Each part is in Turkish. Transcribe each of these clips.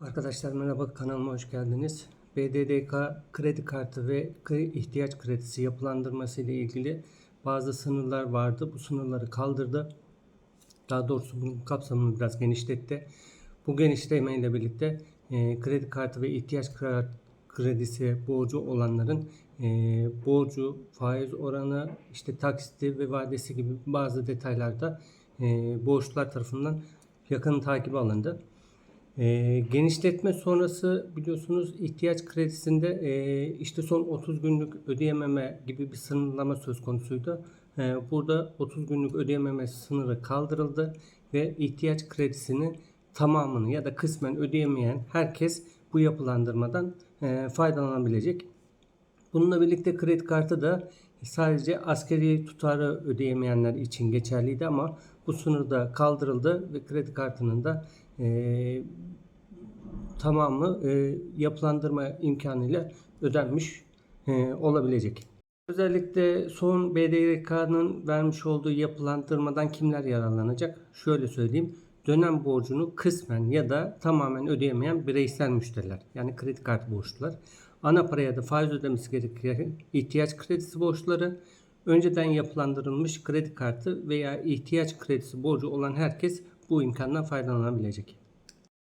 Arkadaşlar merhaba kanalıma hoş geldiniz. BDDK kredi kartı ve ihtiyaç kredisi yapılandırması ile ilgili bazı sınırlar vardı. Bu sınırları kaldırdı. Daha doğrusu bunun kapsamını biraz genişletti. Bu genişleme ile birlikte e, kredi kartı ve ihtiyaç kredisi borcu olanların e, borcu, faiz oranı, işte taksiti ve vadesi gibi bazı detaylarda e, borçlular tarafından yakın takibi alındı. E, genişletme sonrası biliyorsunuz ihtiyaç kredisinde e, işte son 30 günlük ödeyememe gibi bir sınırlama söz konusuydu. E, burada 30 günlük ödeyememe sınırı kaldırıldı ve ihtiyaç kredisini tamamını ya da kısmen ödeyemeyen herkes bu yapılandırmadan e, faydalanabilecek. Bununla birlikte kredi kartı da sadece askeri tutarı ödeyemeyenler için geçerliydi ama bu sınır da kaldırıldı ve kredi kartının da e, tamamı e, yapılandırma imkanıyla ödenmiş e, olabilecek. Özellikle son BDDK'nın vermiş olduğu yapılandırmadan kimler yararlanacak? Şöyle söyleyeyim. Dönem borcunu kısmen ya da tamamen ödeyemeyen bireysel müşteriler yani kredi kartı borçlular. Ana paraya da faiz ödemesi gereken ihtiyaç kredisi borçları, önceden yapılandırılmış kredi kartı veya ihtiyaç kredisi borcu olan herkes bu imkandan faydalanabilecek.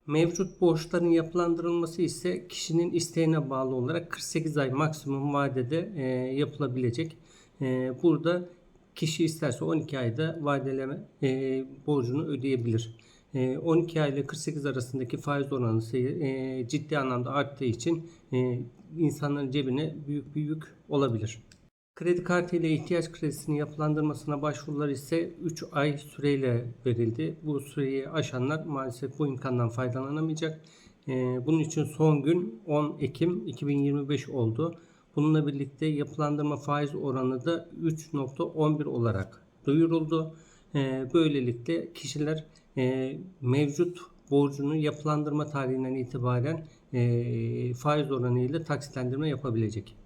Mevcut borçların yapılandırılması ise kişinin isteğine bağlı olarak 48 ay maksimum vadede e, yapılabilecek. E, burada kişi isterse 12 ayda vadeleme e, borcunu ödeyebilir. E, 12 ay ile 48 arasındaki faiz oranı e, ciddi anlamda arttığı için e, insanların cebine büyük bir yük olabilir. Kredi kartı ile ihtiyaç kredisinin yapılandırmasına başvurular ise 3 ay süreyle verildi. Bu süreyi aşanlar maalesef bu imkandan faydalanamayacak. Ee, bunun için son gün 10 Ekim 2025 oldu. Bununla birlikte yapılandırma faiz oranı da 3.11 olarak duyuruldu. Ee, böylelikle kişiler e, mevcut borcunu yapılandırma tarihinden itibaren e, faiz oranı ile taksitlendirme yapabilecek.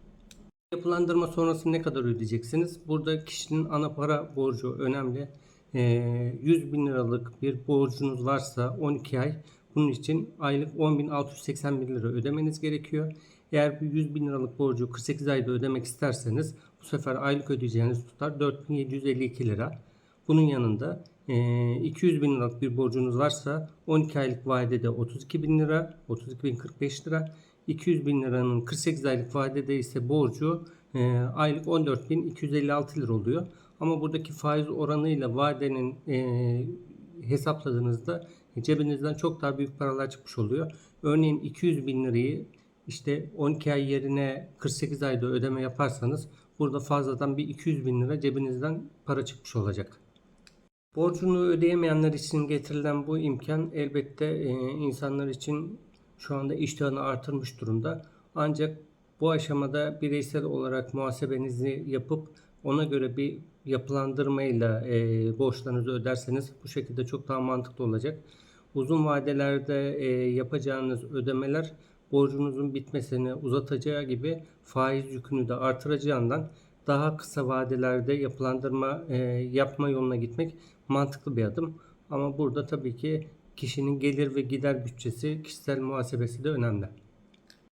Yapılandırma sonrası ne kadar ödeyeceksiniz? Burada kişinin ana para borcu önemli. Ee, 100 bin liralık bir borcunuz varsa 12 ay bunun için aylık 10.681 lira ödemeniz gerekiyor. Eğer bu 100 bin liralık borcu 48 ayda ödemek isterseniz bu sefer aylık ödeyeceğiniz tutar 4752 lira. Bunun yanında e, 200 bin liralık bir borcunuz varsa 12 aylık vadede 32 bin lira, 32.045 lira. 200 bin liranın 48 aylık vadede ise borcu e, aylık 14.256 lira oluyor. Ama buradaki faiz oranıyla vadenin e, hesapladığınızda cebinizden çok daha büyük paralar çıkmış oluyor. Örneğin 200 bin lirayı işte 12 ay yerine 48 ayda ödeme yaparsanız burada fazladan bir 200 bin lira cebinizden para çıkmış olacak. Borcunu ödeyemeyenler için getirilen bu imkan elbette e, insanlar için şu anda iştahını artırmış durumda. Ancak bu aşamada bireysel olarak muhasebenizi yapıp ona göre bir yapılandırmayla e, borçlarınızı öderseniz bu şekilde çok daha mantıklı olacak. Uzun vadelerde e, yapacağınız ödemeler borcunuzun bitmesini uzatacağı gibi faiz yükünü de artıracağından daha kısa vadelerde yapılandırma e, yapma yoluna gitmek mantıklı bir adım. Ama burada tabii ki kişinin gelir ve gider bütçesi, kişisel muhasebesi de önemli.